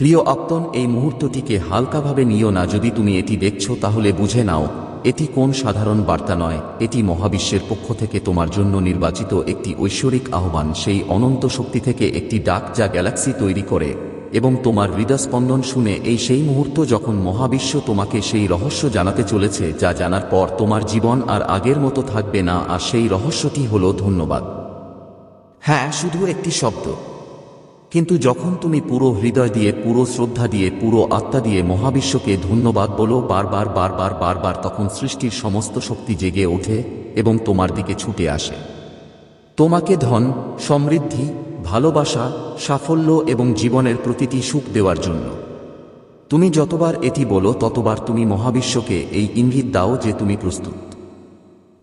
প্রিয় আপতন, এই মুহূর্তটিকে হালকাভাবে নিও না। যদি তুমি এটি দেখছ, তাহলে বুঝে নাও, এটি কোন সাধারণ বার্তা নয়। এটি মহাবিশ্বের পক্ষ থেকে তোমার জন্য নির্বাচিত একটি ঐশ্বরিক আহ্বান। সেই অনন্ত শক্তি থেকে একটি ডাক যা গ্যালাক্সি তৈরি করে, এবং তোমার হৃদস্পন্দন শুনে এই সেই মুহূর্ত যখন মহাবিশ্ব তোমাকে সেই রহস্য জানাতে চলেছে, যা জানার পর তোমার জীবন আর আগের মতো থাকবে না, আর সেই রহস্যটি হলো ধন্যবাদ। হ্যাঁ শুধু একটি শব্দ। কিন্তু যখন তুমি পুরো হৃদয় দিয়ে, পুরো শ্রদ্ধা দিয়ে, পুরো আত্মা দিয়ে মহাবিশ্বকে ধন্যবাদ বলো, বারবার বারবার বারবার তখন সৃষ্টির সমস্ত শক্তি জেগে ওঠে এবং তোমার দিকে ছুটে আসে। তোমাকে ধন, সমৃদ্ধি, ভালোবাসা, সাফল্য এবং জীবনের প্রতিটি সুখ দেওয়ার জন্য। তুমি যতবার এটি বলো, ততবার তুমি মহাবিশ্বকে এই ইঙ্গিত দাও যে তুমি প্রস্তুত।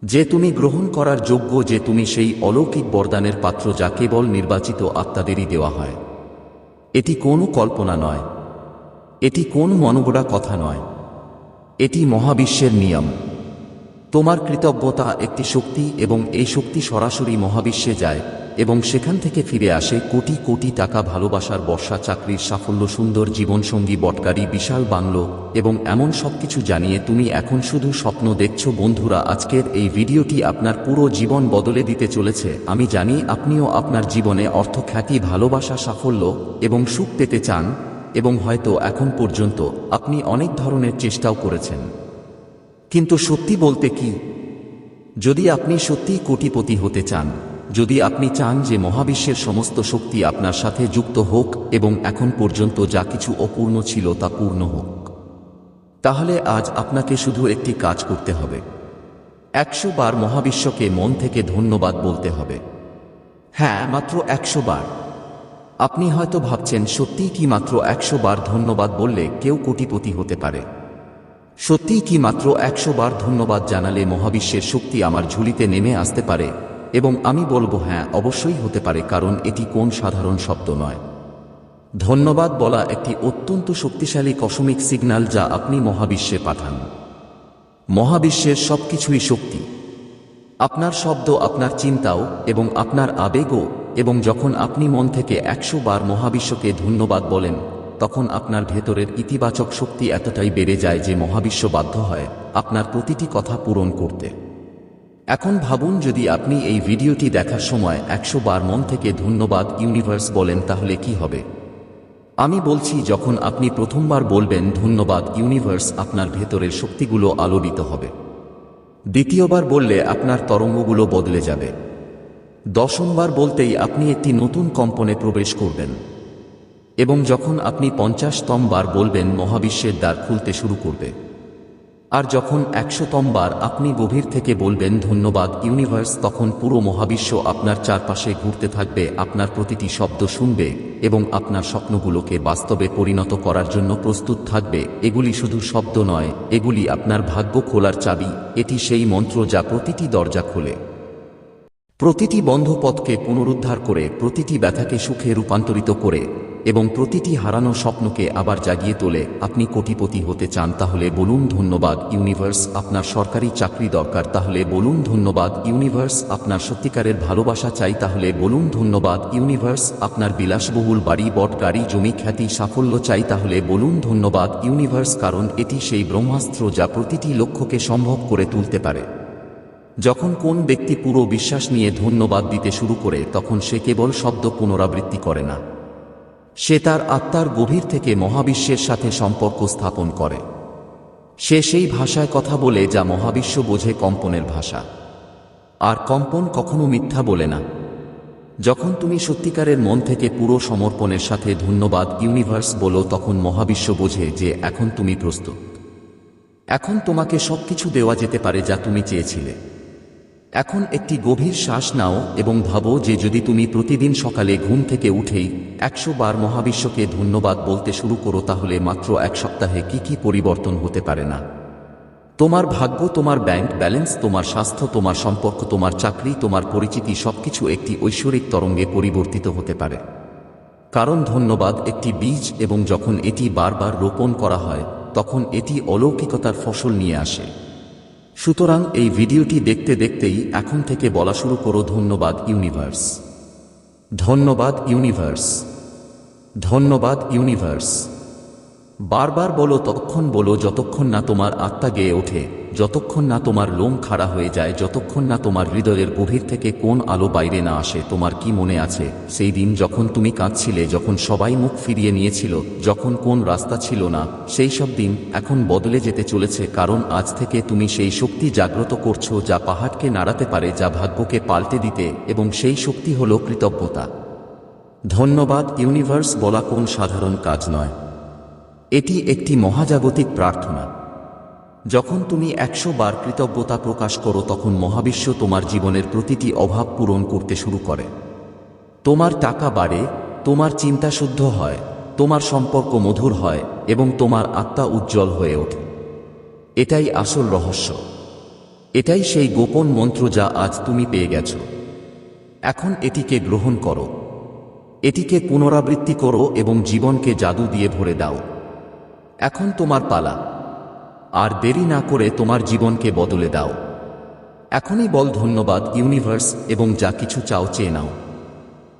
যে তুমি গ্রহণ করার যোগ্য, যে তুমি সেই অলৌকিক বরদানের পাত্র যা কেবল নির্বাচিত আত্মাদেরই দেওয়া হয়। এটি কোনো কল্পনা নয়। এটি কোন মনগড়া কথা নয়। এটি মহাবিশ্বের নিয়ম। তোমার কৃতজ্ঞতা একটি শক্তি এবং এই শক্তি সরাসরি মহাবিশ্বে যায়। এবং সেখান থেকে ফিরে আসে কোটি কোটি টাকা ভালোবাসার বর্ষা চাকরির সাফল্য সুন্দর জীবনসঙ্গী বটকারী বিশাল বাংলো এবং এমন সবকিছু জানিয়ে তুমি এখন শুধু স্বপ্ন দেখছ। বন্ধুরা, আজকের এই ভিডিওটি আপনার পুরো জীবন বদলে দিতে চলেছে। আমি জানি আপনিও আপনার জীবনে অর্থ খ্যাতি, ভালোবাসা, সাফল্য এবং সুখ পেতে চান এবং হয়তো এখন পর্যন্ত আপনি অনেক ধরনের চেষ্টাও করেছেন। কিন্তু সত্যি বলতে কি? যদি আপনি সত্যিই কোটিপতি হতে চান যদি আপনি চান যে মহাবিশ্বের সমস্ত শক্তি আপনার সাথে যুক্ত হোক এবং এখন পর্যন্ত যা কিছু অপূর্ণ ছিল তা পূর্ণ হোক, তাহলে আজ আপনাকে শুধু একটি কাজ করতে হবে। একশো বার মহাবিশ্বকে মন থেকে ধন্যবাদ বলতে হবে। হ্যাঁ মাত্র একশো বার। আপনি হয়তো ভাবছেন, সত্যিই কি মাত্র একশো বার ধন্যবাদ বললে কেউ কোটিপতি হতে পারে? সত্যিই কি মাত্র একশো বার ধন্যবাদ জানালে মহাবিশ্বের শক্তি আমার ঝুলিতে নেমে আসতে পারে? এবং আমি বলব হ্যাঁ অবশ্যই হতে পারে, কারণ এটি কোন সাধারণ শব্দ নয়। ধন্যবাদ বলা একটি অত্যন্ত শক্তিশালী কসমিক সিগন্যাল যা আপনি মহাবিশ্বে পাঠান। মহাবিশ্বের সবকিছুই শক্তি। আপনার শব্দ, আপনার চিন্তাও, এবং আপনার আবেগও, এবং যখন আপনি মন থেকে একশো বার মহাবিশ্বকে ধন্যবাদ বলেন, তখন আপনার ভেতরের ইতিবাচক শক্তি এতটাই বেড়ে যায় যে মহাবিশ্ব বাধ্য হয় আপনার প্রতিটি কথা পূরণ করতে। এখন ভাবুন যদি আপনি এই ভিডিওটি দেখার সময় একশো বার মন থেকে ধন্যবাদ ইউনিভার্স বলেন তাহলে কি হবে? আমি বলছি যখন আপনি প্রথমবার বলবেন ধন্যবাদ ইউনিভার্স, আপনার ভেতরের শক্তিগুলো আলোড়িত হবে। দ্বিতীয়বার বললে আপনার তরঙ্গগুলো বদলে যাবে। দশমবার বলতেই আপনি একটি নতুন কম্পনে প্রবেশ করবেন। এবং যখন আপনি পঞ্চাশতম বার বলবেন মহাবিশ্বের দ্বার খুলতে শুরু করবে। আর যখন একশোতম বার আপনি গভীর থেকে বলবেন ধন্যবাদ ইউনিভার্স, তখন পুরো মহাবিশ্ব আপনার চারপাশে ঘুরতে থাকবে, আপনার প্রতিটি শব্দ শুনবে এবং আপনার স্বপ্নগুলোকে বাস্তবে পরিণত করার জন্য প্রস্তুত থাকবে। এগুলি শুধু শব্দ নয়, এগুলি আপনার ভাগ্য খোলার চাবি। এটি সেই মন্ত্র যা প্রতিটি দরজা খোলে। প্রতিটি বন্ধ পথকে পুনরুদ্ধার করে, প্রতিটি ব্যথাকে সুখে রূপান্তরিত করে। এবং প্রতিটি হারানো স্বপ্নকে আবার জাগিয়ে তোলে। আপনি কোটিপতি হতে চান, তাহলে বলুন ধন্যবাদ, ইউনিভার্স আপনার সরকারি চাকরি দরকার, তাহলে বলুন ধন্যবাদ, ইউনিভার্স আপনার সত্যিকারের ভালোবাসা চাই, তাহলে বলুন ধন্যবাদ, ইউনিভার্স আপনার বিলাসবহুল বাড়ি, বট, গাড়ি, জমি, খ্যাতি, সাফল্য চাই, তাহলে বলুন ধন্যবাদ, ইউনিভার্স, কারণ এটি সেই ব্রহ্মাস্ত্র যা প্রতিটি লক্ষ্যকে সম্ভব করে তুলতে পারে। যখন কোন ব্যক্তি পুরো বিশ্বাস নিয়ে ধন্যবাদ দিতে শুরু করে, তখন সে কেবল শব্দ পুনরাবৃত্তি করে না। সে তার আত্মার গভীর থেকে মহাবিশ্বের সাথে সম্পর্ক স্থাপন করে। সে সেই ভাষায় কথা বলে যা মহাবিশ্ব বোঝে কম্পনের ভাষা। আর কম্পন কখনো মিথ্যা বলে না। যখন তুমি সত্যিকারের মন থেকে পুরো সমর্পণের সাথে ধন্যবাদ ইউনিভার্স বলো, তখন মহাবিশ্ব বোঝে যে এখন তুমি প্রস্তুত। এখন তোমাকে সবকিছু দেওয়া যেতে পারে যা তুমি চেয়েছিলে। এখন একটি গভীর শ্বাস নাও এবং ভাবো যে যদি তুমি প্রতিদিন সকালে ঘুম থেকে উঠেই একশো বার মহাবিশ্বকে ধন্যবাদ বলতে শুরু করো, তাহলে মাত্র এক সপ্তাহে কি কি পরিবর্তন হতে পারে না? তোমার ভাগ্য, তোমার ব্যাংক ব্যালেন্স, তোমার স্বাস্থ্য, তোমার সম্পর্ক, তোমার চাকরি, তোমার পরিচিতি সবকিছু একটি ঐশ্বরিক তরঙ্গে পরিবর্তিত হতে পারে। কারণ ধন্যবাদ একটি বীজ এবং যখন এটি বারবার রোপণ করা হয়, তখন এটি অলৌকিকতার ফসল নিয়ে আসে। সুতরাং এই ভিডিওটি দেখতে দেখতেই এখন থেকে বলা শুরু করো ধন্যবাদ ইউনিভার্স। ধন্যবাদ ইউনিভার্স। ধন্যবাদ ইউনিভার্স। বারবার বলো, ততক্ষণ বলো, যতক্ষণ না তোমার আত্মা গেয়ে ওঠে। যতক্ষণ না তোমার লোম খাড়া হয়ে যায়, যতক্ষণ না তোমার হৃদয়ের গভীর থেকে কোন আলো বাইরে না আসে, তোমার কি মনে আছে? সেই দিন যখন তুমি কাঁদছিলে, যখন সবাই মুখ ফিরিয়ে নিয়েছিল, যখন কোন রাস্তা ছিল না, সেই সব দিন এখন বদলে যেতে চলেছে, কারণ আজ থেকে তুমি সেই শক্তি জাগ্রত করছ যা পাহাড়কে নাড়াতে পারে, যা ভাগ্যকে পাল্টে দিতে, এবং সেই শক্তি হল কৃতজ্ঞতা। ধন্যবাদ, ইউনিভার্স, বলা কোন সাধারণ কাজ নয়। এটি একটি মহাজাগতিক প্রার্থনা। যখন তুমি একশো বার কৃতজ্ঞতা প্রকাশ করো, তখন মহাবিশ্ব তোমার জীবনের প্রতিটি অভাব পূরণ করতে শুরু করে। তোমার টাকা বাড়ে, তোমার চিন্তা শুদ্ধ হয়, তোমার সম্পর্ক মধুর হয় এবং তোমার আত্মা উজ্জ্বল হয়ে ওঠে। এটাই আসল রহস্য। এটাই সেই গোপন মন্ত্র যা আজ তুমি পেয়ে গেছ। এখন এটিকে গ্রহণ করো। এটিকে পুনরাবৃত্তি করো এবং জীবনকে জাদু দিয়ে ভরে দাও। এখন তোমার পালা। আর দেরি না করে তোমার জীবনকে বদলে দাও। এখনই বল ধন্যবাদ, ইউনিভার্স, এবং যা কিছু চাও চেয়ে নাও।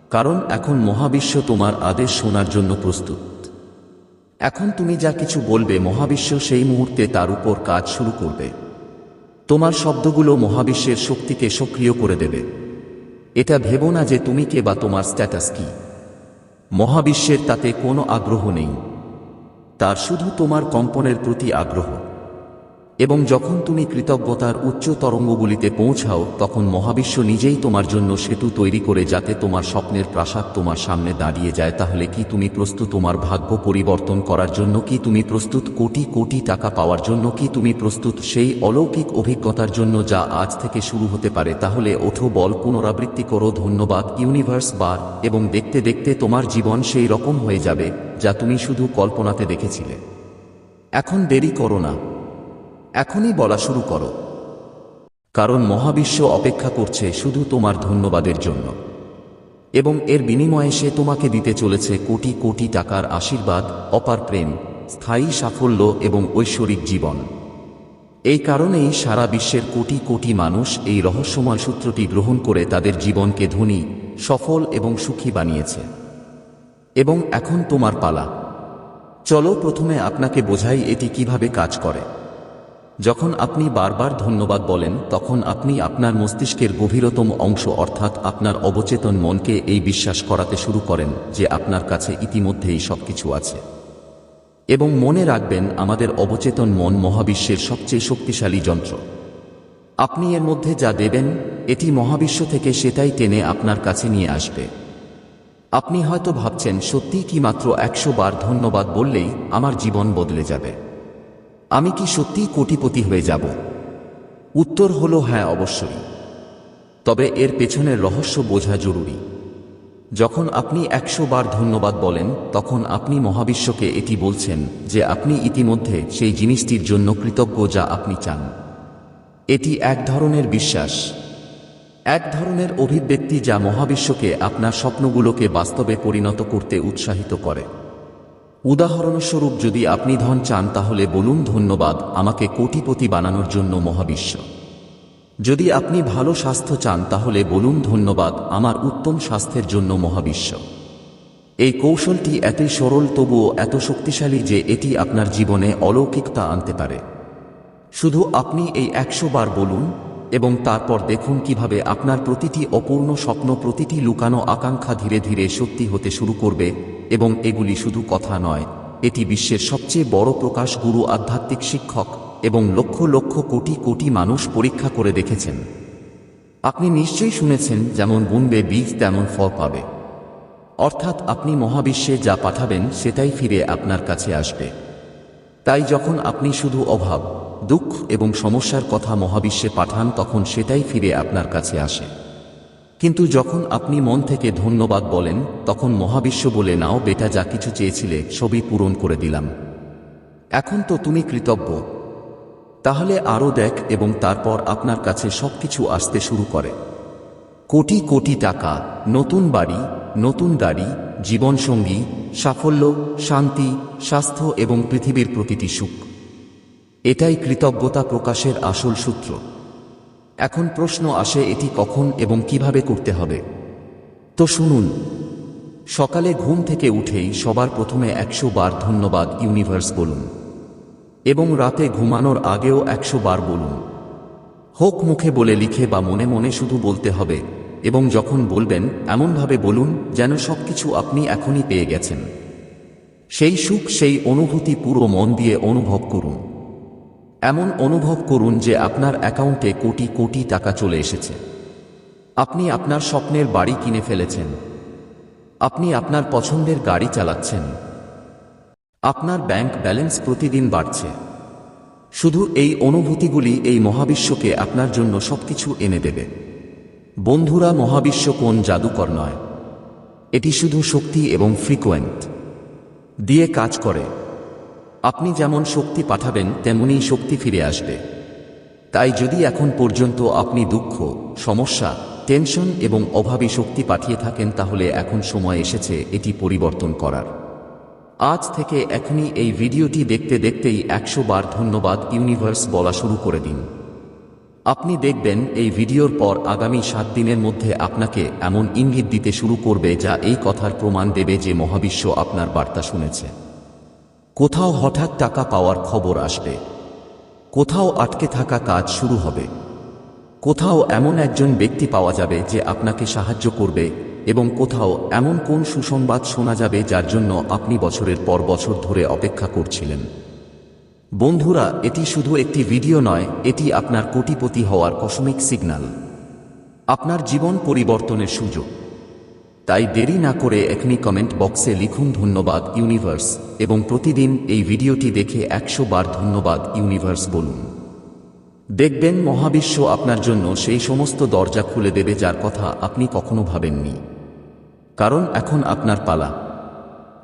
কারণ এখন মহাবিশ্ব তোমার আদেশ শোনার জন্য প্রস্তুত। এখন তুমি যা কিছু বলবে, মহাবিশ্ব সেই মুহূর্তে তার উপর কাজ শুরু করবে। তোমার শব্দগুলো মহাবিশ্বের শক্তিকে সক্রিয় করে দেবে। এটা ভেবো না যে তুমি কে বা তোমার স্ট্যাটাস কি। মহাবিশ্বের তাতে কোনো আগ্রহ নেই। তার শুধু তোমার কম্পনের প্রতি আগ্রহ। এবং যখন তুমি কৃতজ্ঞতার উচ্চ তরঙ্গগুলিতে পৌঁছাও, তখন মহাবিশ্ব নিজেই তোমার জন্য সেতু তৈরি করে যাতে তোমার স্বপ্নের প্রাসাদ তোমার সামনে দাঁড়িয়ে যায়। তাহলে কি তুমি প্রস্তুত তোমার ভাগ্য পরিবর্তন করার জন্য, কি তুমি প্রস্তুত কোটি কোটি টাকা পাওয়ার জন্য, কি তুমি প্রস্তুত সেই অলৌকিক অভিজ্ঞতার জন্য যা আজ থেকে শুরু হতে পারে? তাহলে ওঠো, বল, পুনরাবৃত্তি করো, ধন্যবাদ, ইউনিভার্স, বার, এবং দেখতে দেখতে তোমার জীবন সেই রকম হয়ে যাবে, যা তুমি শুধু কল্পনাতে দেখেছিলে। এখন দেরি করো না। এখনই বলা শুরু করো। কারণ মহাবিশ্ব অপেক্ষা করছে শুধু তোমার ধন্যবাদের জন্য। এবং এর বিনিময়ে সে তোমাকে দিতে চলেছে কোটি কোটি টাকার আশীর্বাদ, অপার প্রেম, স্থায়ী সাফল্য এবং ঐশ্বরিক জীবন। এই কারণেই সারা বিশ্বের কোটি কোটি মানুষ এই রহস্যময় সূত্রটি গ্রহণ করে তাদের জীবনকে ধনী, সফল এবং সুখী বানিয়েছে। এবং এখন তোমার পালা। চলো প্রথমে আপনাকে বোঝাই এটি কীভাবে কাজ করে। যখন আপনি বারবার ধন্যবাদ বলেন, তখন আপনি আপনার মস্তিষ্কের গভীরতম অংশ অর্থাৎ আপনার অবচেতন মনকে এই বিশ্বাস করাতে শুরু করেন যে আপনার কাছে ইতিমধ্যেই সবকিছু আছে। এবং মনে রাখবেন, আমাদের অবচেতন মন মহাবিশ্বের সবচেয়ে শক্তিশালী যন্ত্র। আপনি এর মধ্যে যা দেবেন, এটি মহাবিশ্ব থেকে সেটাই টেনে আপনার কাছে নিয়ে আসবে। আপনি হয়তো ভাবছেন, সত্যিই কি মাত্র একশো বার ধন্যবাদ বললেই আমার জীবন বদলে যাবে। আমি কি সত্যিই কোটিপতি হয়ে যাব? উত্তর হলো হ্যাঁ অবশ্যই। তবে এর পেছনের রহস্য বোঝা জরুরি। যখন আপনি একশো বার ধন্যবাদ বলেন, তখন আপনি মহাবিশ্বকে এটি বলছেন যে আপনি ইতিমধ্যে সেই জিনিসটির জন্য কৃতজ্ঞ যা আপনি চান। এটি এক ধরনের বিশ্বাস। এক ধরনের অভিব্যক্তি যা মহাবিশ্বকে আপনার স্বপ্নগুলোকে বাস্তবে পরিণত করতে উৎসাহিত করে। উদাহরণস্বরূপ যদি আপনি ধন চান, তাহলে বলুন ধন্যবাদ, আমাকে কোটিপতি বানানোর জন্য মহাবিশ্ব। যদি আপনি ভালো স্বাস্থ্য চান, তাহলে বলুন ধন্যবাদ, আমার উত্তম স্বাস্থ্যের জন্য মহাবিশ্ব। এই কৌশলটি এতই সরল, তবুও এত শক্তিশালী যে এটি আপনার জীবনে অলৌকিকতা আনতে পারে। শুধু আপনি এই একশো বার বলুন, এবং তারপর দেখুন কীভাবে আপনার প্রতিটি অপূর্ণ স্বপ্ন, প্রতিটি লুকানো আকাঙ্ক্ষা ধীরে ধীরে সত্যি হতে শুরু করবে এবং এগুলি শুধু কথা নয়, এটি বিশ্বের সবচেয়ে বড় প্রকাশ গুরু আধ্যাত্মিক শিক্ষক এবং লক্ষ লক্ষ কোটি কোটি মানুষ পরীক্ষা করে দেখেছেন। আপনি নিশ্চয়ই শুনেছেন, যেমন বুনবে বীজ তেমন ফল পাবে। অর্থাৎ আপনি মহাবিশ্বে যা পাঠাবেন, সেটাই ফিরে আপনার কাছে আসবে। তাই যখন আপনি শুধু অভাব, দুঃখ এবং সমস্যার কথা মহাবিশ্বে পাঠান, তখন সেটাই ফিরে আপনার কাছে আসে। কিন্তু যখন আপনি মন থেকে ধন্যবাদ বলেন, তখন মহাবিশ্ব বলে, নাও বেটা, যা কিছু চেয়েছিলে, সবই পূরণ করে দিলাম। এখন তো তুমি কৃতজ্ঞ। তাহলে আরও দেখ এবং তারপর আপনার কাছে সবকিছু আসতে শুরু করে। কোটি কোটি টাকা, নতুন বাড়ি, নতুন গাড়ি, জীবনসঙ্গী, সাফল্য, শান্তি, স্বাস্থ্য এবং পৃথিবীর প্রতিটি সুখ। এটাই কৃতজ্ঞতা প্রকাশের আসল সূত্র। এখন প্রশ্ন আসে এটি কখন এবং কীভাবে করতে হবে। তো শুনুন, সকালে ঘুম থেকে উঠেই সবার প্রথমে একশো বার ধন্যবাদ ইউনিভার্স বলুন, এবং রাতে ঘুমানোর আগেও একশো বার বলুন। হোক মুখে বলে লিখে বা মনে মনে শুধু বলতে হবে, এবং যখন বলবেন, এমনভাবে বলুন যেন সব কিছু আপনি এখনই পেয়ে গেছেন। সেই সুখ, সেই অনুভূতি পুরো মন দিয়ে অনুভব করুন। এমন অনুভব করুন যে আপনার অ্যাকাউন্টে কোটি কোটি টাকা চলে এসেছে। আপনি আপনার স্বপ্নের বাড়ি কিনে ফেলেছেন। আপনি আপনার পছন্দের গাড়ি চালাচ্ছেন। আপনার ব্যাংক ব্যালেন্স প্রতিদিন বাড়ছে। শুধু এই অনুভূতিগুলি এই মহাবিশ্বকে আপনার জন্য সবকিছু এনে দেবে। বন্ধুরা, মহাবিশ্ব কোন জাদুকর নয়। এটি শুধু শক্তি এবং ফ্রিকোয়েন্ট দিয়ে কাজ করে। আপনি যেমন শক্তি পাঠাবেন, তেমনি শক্তি ফিরে আসবে। তাই যদি এখন পর্যন্ত আপনি দুঃখ, সমস্যা, টেনশন এবং অভাবী শক্তি পাঠিয়ে থাকেন, তাহলে এখন সময় এসেছে এটি পরিবর্তন করার। আজ থেকে এখনই এই ভিডিওটি দেখতে দেখতেই একশো বার ধন্যবাদ ইউনিভার্স বলা শুরু করে দিন। আপনি দেখবেন এই ভিডিওর পর আগামী সাত দিনের মধ্যে আপনাকে এমন ইঙ্গিত দিতে শুরু করবে যা এই কথার প্রমাণ দেবে যে মহাবিশ্ব আপনার বার্তা শুনেছে। কোথাও হঠাৎ টাকা পাওয়ার খবর আসবে। কোথাও আটকে থাকা কাজ শুরু হবে। কোথাও এমন একজন ব্যক্তি পাওয়া যাবে যে আপনাকে সাহায্য করবে এবং কোথাও এমন কোন সুসংবাদ শোনা যাবে যার জন্য আপনি বছরের পর বছর ধরে অপেক্ষা করছিলেন। বন্ধুরা, এটি শুধু একটি ভিডিও নয়, এটি আপনার কোটিপতি হওয়ার কসমিক সিগন্যাল। আপনার জীবন পরিবর্তনের সুযোগ। তাই দেরি না করে এখনই কমেন্ট বক্সে লিখুন ধন্যবাদ ইউনিভার্স এবং প্রতিদিন এই ভিডিওটি দেখে একশো বার ধন্যবাদ ইউনিভার্স বলুন। দেখবেন মহাবিশ্ব আপনার জন্য সেই সমস্ত দরজা খুলে দেবে যার কথা আপনি কখনো ভাবেননি। কারণ এখন আপনার পালা।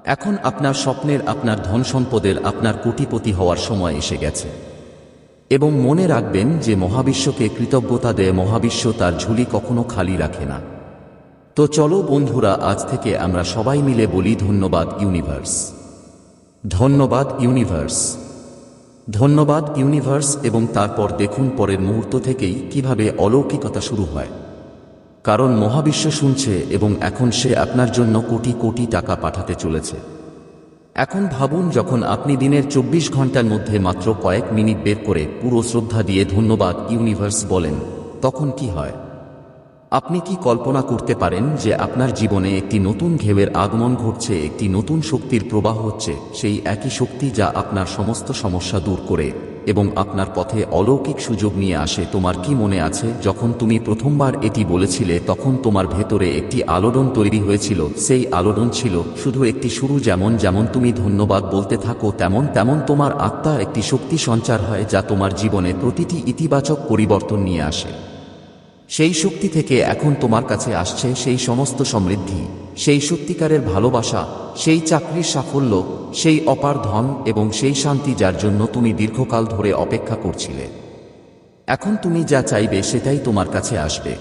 এখন আপনার স্বপ্নের, আপনার ধন সম্পদের, আপনার কোটিপতি হওয়ার সময় এসে গেছে। এবং মনে রাখবেন যে মহাবিশ্বকে কৃতজ্ঞতা দেয় মহাবিশ্ব তার ঝুলি কখনো খালি রাখে না। তো চলো বন্ধুরা, আজ থেকে আমরা সবাই মিলে বলি ধন্যবাদ ইউনিভার্স। ধন্যবাদ ইউনিভার্স। ধন্যবাদ ইউনিভার্স এবং তারপর দেখুন পরের মুহূর্ত থেকেই কীভাবে অলৌকিকতা শুরু হয়। কারণ মহাবিশ্ব শুনছে এবং এখন সে আপনার জন্য কোটি কোটি টাকা পাঠাতে চলেছে। এখন ভাবুন, যখন আপনি দিনের চব্বিশ ঘণ্টার মধ্যে মাত্র কয়েক মিনিট বের করে পুরো শ্রদ্ধা দিয়ে ধন্যবাদ ইউনিভার্স বলেন, তখন কি হয়? আপনি কি কল্পনা করতে পারেন যে আপনার জীবনে একটি নতুন ঢেউয়ের আগমন ঘটছে, একটি নতুন শক্তির প্রবাহ হচ্ছে, সেই একই শক্তি যা আপনার সমস্ত সমস্যা দূর করে এবং আপনার পথে অলৌকিক সুযোগ নিয়ে আসে? তোমার কি মনে আছে? যখন তুমি প্রথমবার এটি বলেছিলে, তখন তোমার ভেতরে একটি আলোড়ন তৈরি হয়েছিল। সেই আলোড়ন ছিল শুধু একটি শুরু যেমন যেমন তুমি ধন্যবাদ বলতে থাকো, তেমন তেমন তোমার আত্মা একটি শক্তি সঞ্চার হয় যা তোমার জীবনে প্রতিটি ইতিবাচক পরিবর্তন নিয়ে আসে। সেই শক্তি থেকে এখন তোমার কাছে আসছে সেই সমস্ত সমৃদ্ধি, সেই সত্যিকারের ভালোবাসা, সেই চাকরির সাফল্য, সেই অপার ধন এবং সেই শান্তি যার জন্য তুমি দীর্ঘকাল ধরে অপেক্ষা করছিলে। এখন তুমি যা চাইবে সেটাই তোমার কাছে আসবে।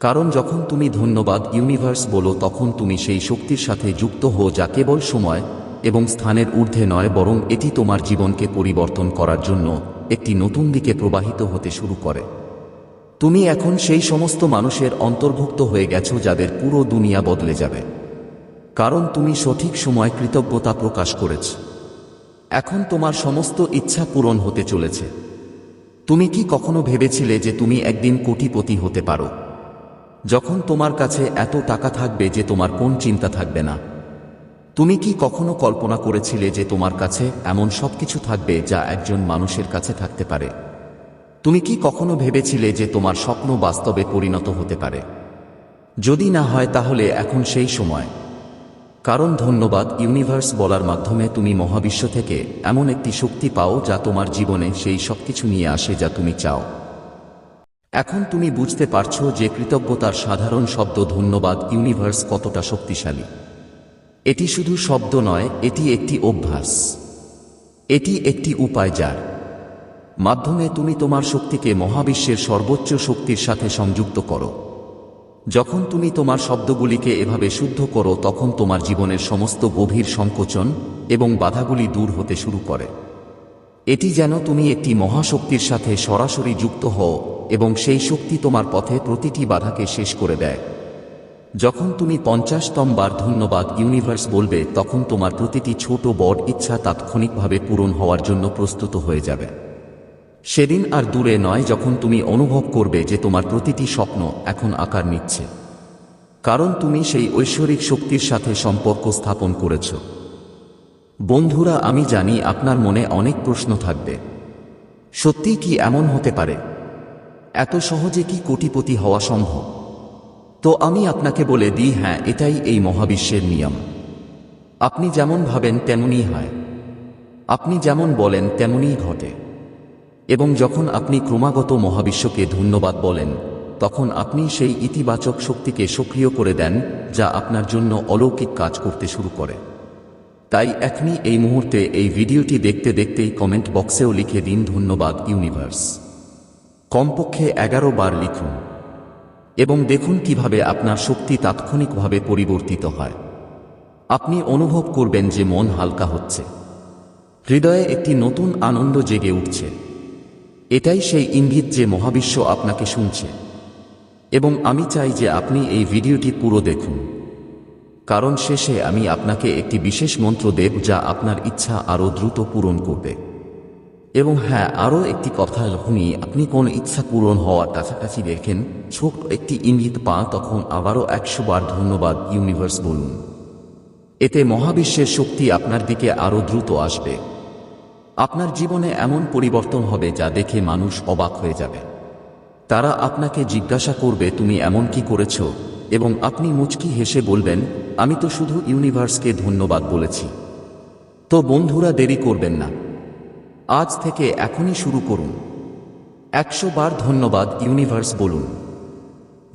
কারণ যখন তুমি ধন্যবাদ ইউনিভার্স বলো তখন তুমি সেই শক্তির সাথে যুক্ত হো যা কেবল সময় এবং স্থানের ঊর্ধ্বে নয় বরং এটি তোমার জীবনকে পরিবর্তন করার জন্য একটি নতুন দিকে প্রবাহিত হতে শুরু করে। তুমি এখন সেই সমস্ত মানুষের অন্তর্ভুক্ত হয়ে গেছো যাদের পুরো দুনিয়া বদলে যাবে। কারণ তুমি সঠিক সময় কৃতজ্ঞতা প্রকাশ করেছ। এখন তোমার সমস্ত ইচ্ছা পূরণ হতে চলেছে। তুমি কি কখনো ভেবেছিলে যে তুমি একদিন কোটিপতি হতে পারো? যখন তোমার কাছে এত টাকা থাকবে যে তোমার কোন চিন্তা থাকবে না। তুমি কি কখনো কল্পনা করেছিলে যে তোমার কাছে এমন সবকিছু থাকবে যা একজন মানুষের কাছে থাকতে পারে? তুমি কি কখনো ভেবেছিলে যে তোমার স্বপ্ন বাস্তবে পরিণত হতে পারে? যদি না হয়, তাহলে এখন সেই সময়। কারণ ধন্যবাদ, ইউনিভার্স বলার মাধ্যমে তুমি মহাবিশ্ব থেকে এমন একটি শক্তি পাও যা তোমার জীবনে সেই সবকিছু নিয়ে আসে যা তুমি চাও। এখন তুমি বুঝতে পারছ যে কৃতজ্ঞতার সাধারণ শব্দ ধন্যবাদ ইউনিভার্স কতটা শক্তিশালী। এটি শুধু শব্দ নয়, এটি একটি অভ্যাস। এটি একটি উপায় যার মাধ্যমে তুমি তোমার শক্তিকে মহাবিশ্বের সর্বোচ্চ শক্তির সাথে সংযুক্ত করো। যখন তুমি তোমার শব্দগুলিকে এভাবে শুদ্ধ করো, তখন তোমার জীবনের সমস্ত গভীর সংকোচন এবং বাধাগুলি দূর হতে শুরু করে। এটি যেন তুমি একটি মহাশক্তির সাথে সরাসরি যুক্ত হও এবং সেই শক্তি তোমার পথে প্রতিটি বাধাকে শেষ করে দেয়। যখন তুমি পঞ্চাশতম বার ধন্যবাদ ইউনিভার্স বলবে, তখন তোমার প্রতিটি ছোট বড় ইচ্ছা তাৎক্ষণিকভাবে পূরণ হওয়ার জন্য প্রস্তুত হয়ে যাবে। সেদিন আর দূরে নয় যখন তুমি অনুভব করবে যে তোমার প্রতিটি স্বপ্ন এখন আকার নিচ্ছে। কারণ তুমি সেই ঐশ্বরিক শক্তির সাথে সম্পর্ক স্থাপন করেছ। বন্ধুরা, আমি জানি আপনার মনে অনেক প্রশ্ন থাকবে। সত্যি কি এমন হতে পারে? এত সহজে কি কোটিপতি হওয়া সম্ভব? তো আমি আপনাকে বলে দিই হ্যাঁ এটাই এই মহাবিশ্বের নিয়ম। আপনি যেমন ভাবেন তেমনই হয়। আপনি যেমন বলেন, তেমনই ঘটে। এবং যখন আপনি ক্রমাগত মহাবিশ্বকে ধন্যবাদ বলেন, তখন আপনি সেই ইতিবাচক শক্তিকে সক্রিয় করে দেন, যা আপনার জন্য অলৌকিক কাজ করতে শুরু করে। তাই এখনই এই মুহূর্তে এই ভিডিওটি দেখতে দেখতেই কমেন্ট বক্সেও লিখে দিন ধন্যবাদ ইউনিভার্স। কমপক্ষে এগারো বার লিখুন। এবং দেখুন কীভাবে আপনার শক্তি তাৎক্ষণিকভাবে পরিবর্তিত হয়। আপনি অনুভব করবেন যে মন হালকা হচ্ছে। হৃদয়ে একটি নতুন আনন্দ জেগে উঠছে। এটাই সেই ইঙ্গিত যে মহাবিশ্ব আপনাকে শুনছে। এবং আমি চাই যে আপনি এই ভিডিওটি পুরো দেখুন। কারণ শেষে আমি আপনাকে একটি বিশেষ মন্ত্র দেব যা আপনার ইচ্ছা আরও দ্রুত পূরণ করবে। এবং হ্যাঁ আরও একটি কথা যখনই আপনি কোন ইচ্ছা পূরণ হওয়ার কাছাকাছি দেখেন, ছোট একটি ইঙ্গিত পা, তখন আবারও একশো বার ধন্যবাদ ইউনিভার্স বলুন। এতে মহাবিশ্বের শক্তি আপনার দিকে আরও দ্রুত আসবে। আপনার জীবনে এমন পরিবর্তন হবে যা দেখে মানুষ অবাক হয়ে যাবে। তারা আপনাকে জিজ্ঞাসা করবে, তুমি এমন কি করেছ? এবং আপনি মুচকি হেসে বলবেন, আমি তো শুধু ইউনিভার্সকে ধন্যবাদ বলেছি। তো বন্ধুরা, দেরি করবেন না। আজ থেকে এখনই শুরু করুন। একশো বার ধন্যবাদ ইউনিভার্স বলুন।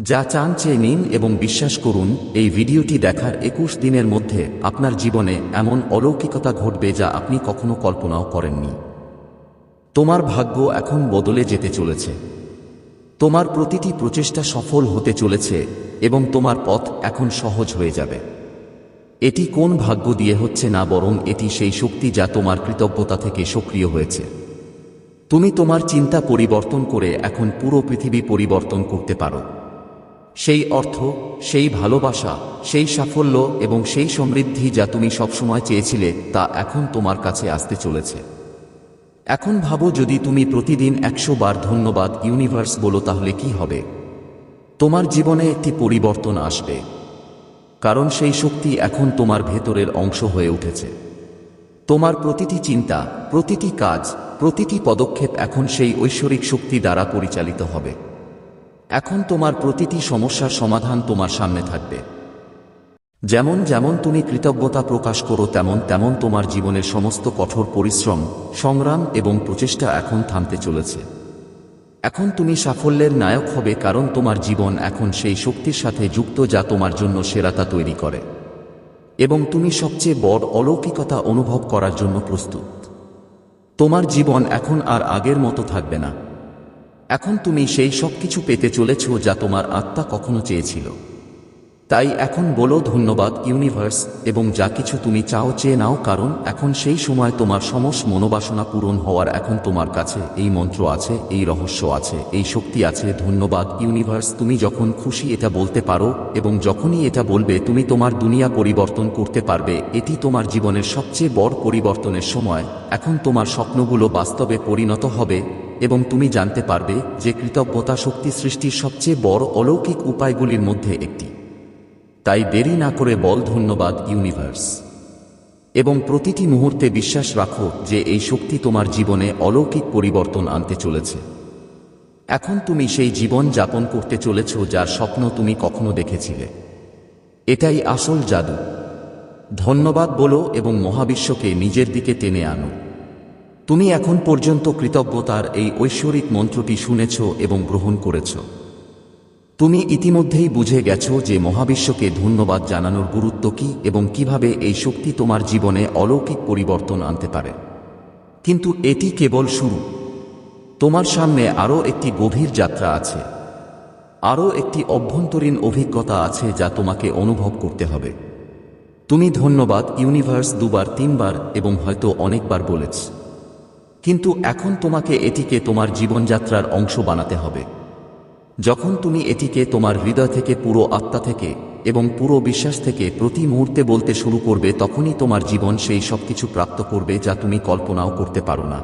যা চান চেয়ে নিন এবং বিশ্বাস করুন, এই ভিডিওটি দেখার একুশ দিনের মধ্যে আপনার জীবনে এমন অলৌকিকতা ঘটবে যা আপনি কখনো কল্পনাও করেননি। তোমার ভাগ্য এখন বদলে যেতে চলেছে। তোমার প্রতিটি প্রচেষ্টা সফল হতে চলেছে এবং তোমার পথ এখন সহজ হয়ে যাবে। এটি কোন ভাগ্য দিয়ে হচ্ছে না বরং এটি সেই শক্তি যা তোমার কৃতজ্ঞতা থেকে সক্রিয় হয়েছে। তুমি তোমার চিন্তা পরিবর্তন করে এখন পুরো পৃথিবী পরিবর্তন করতে পারো। সেই অর্থ, সেই ভালোবাসা, সেই সাফল্য এবং সেই সমৃদ্ধি যা তুমি সবসময় চেয়েছিলে তা এখন তোমার কাছে আসতে চলেছে। এখন ভাবো যদি তুমি প্রতিদিন একশো বার ধন্যবাদ ইউনিভার্স বলো তাহলে কি হবে? তোমার জীবনে একটি পরিবর্তন আসবে। কারণ সেই শক্তি এখন তোমার ভেতরের অংশ হয়ে উঠেছে। তোমার প্রতিটি চিন্তা, প্রতিটি কাজ, প্রতিটি পদক্ষেপ এখন সেই ঐশ্বরিক শক্তি দ্বারা পরিচালিত হবে। এখন তোমার প্রতিটি সমস্যার সমাধান তোমার সামনে থাকবে। যেমন যেমন তুমি কৃতজ্ঞতা প্রকাশ করো, তেমন তেমন তোমার জীবনের সমস্ত কঠোর পরিশ্রম, সংগ্রাম এবং প্রচেষ্টা এখন থামতে চলেছে। এখন তুমি সাফল্যের নায়ক হবে কারণ তোমার জীবন এখন সেই শক্তির সাথে যুক্ত যা তোমার জন্য সেরাতা তৈরি করে। এবং তুমি সবচেয়ে বড় অলৌকিকতা অনুভব করার জন্য প্রস্তুত। তোমার জীবন এখন আর আগের মতো থাকবে না। এখন তুমি সেই সব কিছু পেতে চলেছ যা তোমার আত্মা কখনো চেয়েছিল। তাই এখন বলো ধন্যবাদ, ইউনিভার্স, এবং যা কিছু তুমি চাও চেয়ে নাও, কারণ এখন সেই সময় তোমার সমস্ত মনোবাসনা পূরণ হওয়ার এখন তোমার কাছে এই মন্ত্র আছে, এই রহস্য আছে, এই শক্তি আছে, ধন্যবাদ, ইউনিভার্স, তুমি যখন খুশি এটা বলতে পারো, এবং যখনই এটা বলবে, তুমি তোমার দুনিয়া পরিবর্তন করতে পারবে, এটি তোমার জীবনের সবচেয়ে বড় পরিবর্তনের সময়, এখন তোমার স্বপ্নগুলো বাস্তবে পরিণত হবে এবং তুমি জানতে পারবে যে কৃতজ্ঞতা শক্তি সৃষ্টির সবচেয়ে বড় অলৌকিক উপায়গুলির মধ্যে একটি। তাই দেরি না করে বল ধন্যবাদ, ইউনিভার্স। এবং প্রতিটি মুহূর্তে বিশ্বাস রাখো যে এই শক্তি তোমার জীবনে অলৌকিক পরিবর্তন আনতে চলেছে। এখন তুমি সেই জীবন যাপন করতে চলেছ যার স্বপ্ন তুমি কখনো দেখেছিলে। এটাই আসল জাদু। ধন্যবাদ বলো এবং মহাবিশ্বকে নিজের দিকে টেনে আনো। তুমি এখন পর্যন্ত কৃতজ্ঞতার এই ঐশ্বরিক মন্ত্রটি শুনেছ এবং গ্রহণ করেছ। তুমি ইতিমধ্যেই বুঝে গেছো যে মহাবিশ্বকে ধন্যবাদ জানানোর গুরুত্ব কি এবং কীভাবে এই শক্তি তোমার জীবনে অলৌকিক পরিবর্তন আনতে পারে। কিন্তু এটি কেবল শুরু। তোমার সামনে আরও একটি গভীর যাত্রা আছে। আরও একটি অভ্যন্তরীণ অভিজ্ঞতা আছে যা তোমাকে অনুভব করতে হবে। তুমি ধন্যবাদ ইউনিভার্স দুবার তিনবার এবং হয়তো অনেকবার বলেছ। কিন্তু এখন তোমাকে এটিকে তোমার জীবনযাত্রার অংশ বানাতে হবে। যখন তুমি এটিকে তোমার হৃদয় থেকে পুরো আত্মা থেকে এবং পুরো বিশ্বাস থেকে প্রতি মুহূর্তে বলতে শুরু করবে, তখনই তোমার জীবন সেই সব কিছু প্রাপ্ত করবে যা তুমি কল্পনাও করতে পারো না।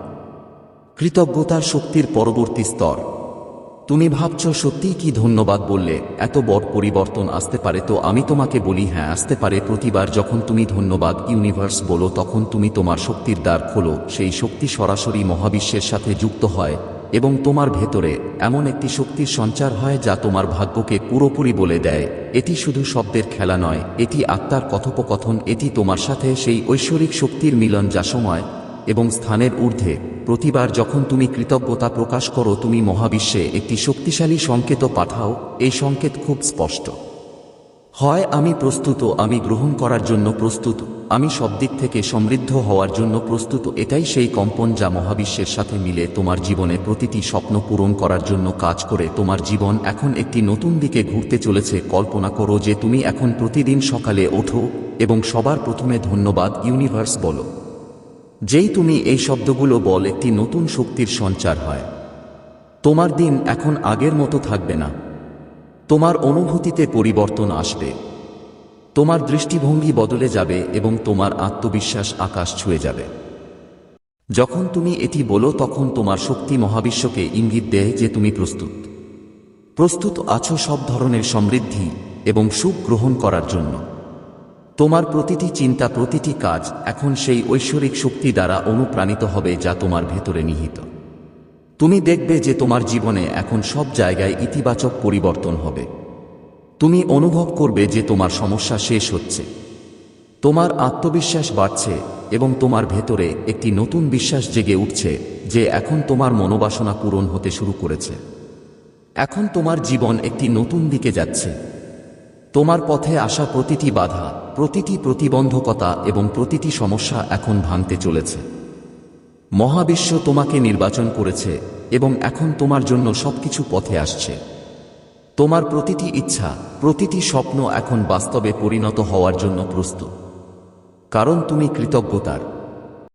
কৃতজ্ঞতার শক্তির পরবর্তী স্তর। তুমি ভাবছ সত্যিই কি ধন্যবাদ বললে? এত বড় পরিবর্তন আসতে পারে তো আমি তোমাকে বলি হ্যাঁ আসতে পারে। প্রতিবার যখন তুমি ধন্যবাদ ইউনিভার্স বলো, তখন তুমি তোমার শক্তির দ্বার খোলো। সেই শক্তি সরাসরি মহাবিশ্বের সাথে যুক্ত হয় এবং তোমার ভেতরে এমন একটি শক্তির সঞ্চার হয় যা তোমার ভাগ্যকে পুরোপুরি বলে দেয়। এটি শুধু শব্দের খেলা নয়, এটি আত্মার কথোপকথন, এটি তোমার সাথে সেই ঐশ্বরিক শক্তির মিলন যা সময় এবং স্থানের ঊর্ধ্বে, প্রতিবার যখন তুমি কৃতজ্ঞতা প্রকাশ করো, তুমি মহাবিশ্বে একটি শক্তিশালী সংকেত পাঠাও, এই সংকেত খুব স্পষ্ট। হয় আমি প্রস্তুত, আমি গ্রহণ করার জন্য প্রস্তুত, আমি সব দিক থেকে সমৃদ্ধ হওয়ার জন্য প্রস্তুত, এটাই সেই কম্পন যা মহাবিশ্বের সাথে মিলে তোমার জীবনে প্রতিটি স্বপ্ন পূরণ করার জন্য কাজ করে, তোমার জীবন এখন একটি নতুন দিকে ঘুরতে চলেছে, কল্পনা করো যে তুমি এখন প্রতিদিন সকালে ওঠো এবং সবার প্রথমে ধন্যবাদ, ইউনিভার্স বলো। যেই তুমি এই শব্দগুলো বল একটি নতুন শক্তির সঞ্চার হয়। তোমার দিন এখন আগের মতো থাকবে না। তোমার অনুভূতিতে পরিবর্তন আসবে। তোমার দৃষ্টিভঙ্গি বদলে যাবে এবং তোমার আত্মবিশ্বাস আকাশ ছুঁয়ে যাবে। যখন তুমি এটি বলো, তখন তোমার শক্তি মহাবিশ্বকে ইঙ্গিত দেয় যে তুমি প্রস্তুত। প্রস্তুত আছো সব ধরনের সমৃদ্ধি এবং সুখ গ্রহণ করার জন্য। তোমার প্রতিটি চিন্তা, প্রতিটি কাজ এখন সেই ঐশ্বরিক শক্তি দ্বারা অনুপ্রাণিত হবে যা তোমার ভেতরে নিহিত। তুমি দেখবে যে তোমার জীবনে এখন সব জায়গায় ইতিবাচক পরিবর্তন হবে। তুমি অনুভব করবে যে তোমার সমস্যা শেষ হচ্ছে। তোমার আত্মবিশ্বাস বাড়ছে এবং তোমার ভেতরে একটি নতুন বিশ্বাস জেগে উঠছে যে এখন তোমার মনোবাসনা পূরণ হতে শুরু করেছে। এখন তোমার জীবন একটি নতুন দিকে যাচ্ছে। তোমার পথে আসা প্রতিটি বাধা, প্রতিটি প্রতিবন্ধকতা এবং প্রতিটি সমস্যা এখন ভাঙতে চলেছে। মহাবিশ্ব তোমাকে নির্বাচন করেছে এবং এখন তোমার জন্য সবকিছু পথে আসছে। তোমার প্রতিটি ইচ্ছা, প্রতিটি স্বপ্ন এখন বাস্তবে পরিণত হওয়ার জন্য প্রস্তুত। কারণ তুমি কৃতজ্ঞতার।